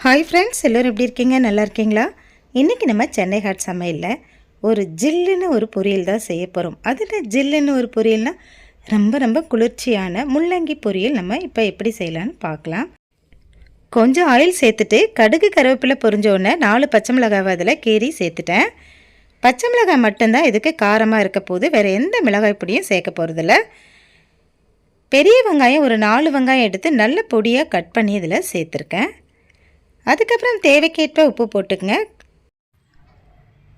Hi friends எல்லோரும் எப்படி இருக்கீங்க? நல்லா இருக்கீங்களா? இன்றைக்கி நம்ம சென்னை ஹாட் சமையலில் ஒரு ஜில்லுன்னு ஒரு பொரியல் தான் செய்ய போகிறோம் அதில் ஜில்லுன்னு ஒரு பொரியல்னால் ரொம்ப ரொம்ப குளிர்ச்சியான முள்ளங்கி பொரியல் நம்ம இப்போ எப்படி செய்யலான்னு பார்க்கலாம். கொஞ்சம் ஆயில் சேர்த்துட்டு கடுகு கருவேப்பிலை பொரிஞ்சோடனே நாலு பச்சை மிளகாவை அதில் கீரி சேர்த்துட்டேன். பச்சை மிளகாய் மட்டும்தான் இதுக்கு காரமாக இருக்க போது வேறு எந்த மிளகாய் பொடியும் சேர்க்க போகிறதில்ல பெரிய வெங்காயம் ஒரு நாலு வெங்காயம் எடுத்து நல்ல பொடியாக கட் பண்ணி இதில் சேர்த்துருக்கேன். அதுக்கப்புறம் தேவைக்கேற்ப உப்பு போட்டுக்குங்க.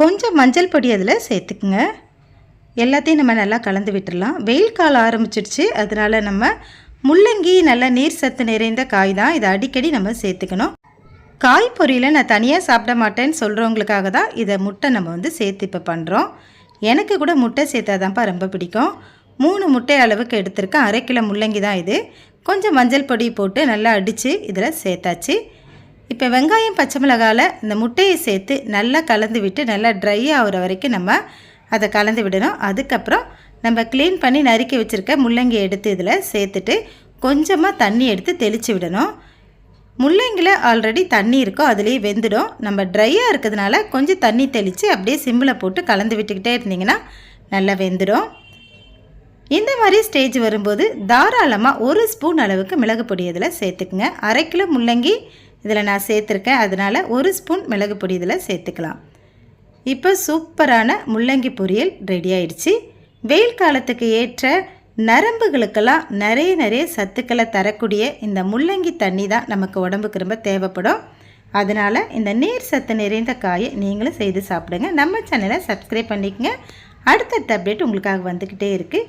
கொஞ்சம் மஞ்சள் பொடி அதில் சேர்த்துக்குங்க. எல்லாத்தையும் நம்ம நல்லா கலந்து விட்டுடலாம் வெயில் காலம் ஆரம்பிச்சிடுச்சு. அதனால் நம்ம முள்ளங்கி நல்ல நீர் சத்து நிறைந்த காய் தான் இதை அடிக்கடி நம்ம சேர்த்துக்கணும். காய் பொரியலை நான் தனியாக சாப்பிட மாட்டேன்னு சொல்கிறவங்களுக்காக தான் இதை முட்டை நம்ம வந்து சேர்த்து இப்போ பண்ணுறோம் எனக்கு கூட முட்டை சேர்த்தாதான்ப்பா ரொம்ப பிடிக்கும். மூணு முட்டை அளவுக்கு எடுத்திருக்கேன் அரை கிலோ முள்ளங்கி தான் இது. கொஞ்சம் மஞ்சள் பொடி போட்டு நல்லா அடித்து இதில் சேர்த்தாச்சு. இப்போ வெங்காயம் பச்சை மிளகாவில் இந்த முட்டையை சேர்த்து நல்லா கலந்து விட்டு நல்லா ட்ரை ஆகிற வரைக்கும் நம்ம அதை கலந்து விடணும். அதுக்கப்புறம் நம்ம க்ளீன் பண்ணி நறுக்கி வச்சுருக்க முள்ளங்கி எடுத்து இதில் சேர்த்துட்டு கொஞ்சமாக தண்ணி எடுத்து தெளித்து விடணும். முள்ளங்கியில் ஆல்ரெடி தண்ணி இருக்கும் அதுலேயே வெந்துடும். நம்ம ட்ரையாக இருக்கிறதுனால கொஞ்சம் தண்ணி தெளித்து அப்படியே சிம்மில் போட்டு கலந்து விட்டுக்கிட்டே இருந்திங்கன்னா நல்லா வெந்துடும். இந்த மாதிரி ஸ்டேஜ் வரும்போது தாராளமாக ஒரு ஸ்பூன் அளவுக்கு மிளகு பொடி இதில் சேர்த்துக்குங்க. அரை கிலோ முள்ளங்கி இதில் நான் சேர்த்துருக்கேன். அதனால் ஒரு ஸ்பூன் மிளகு பொடி இதில் சேர்த்துக்கலாம். இப்போ சூப்பரான முள்ளங்கி பொரியல் ரெடி ஆயிடுச்சு. வெயில் காலத்துக்கு ஏற்ற நரம்புகளுக்கெல்லாம் நிறைய நிறைய சத்துக்களை தரக்கூடிய இந்த முள்ளங்கி தண்ணி தான் நமக்கு உடம்புக்கு ரொம்ப தேவைப்படும். அதனால் இந்த நீர் சத்து நிறைந்த காயை நீங்களும் செய்து சாப்பிடுங்க. நம்ம சேனலை சப்ஸ்கிரைப் பண்ணிக்கங்க. அடுத்தடுத்த அப்டேட் உங்களுக்காக வந்துக்கிட்டே இருக்குது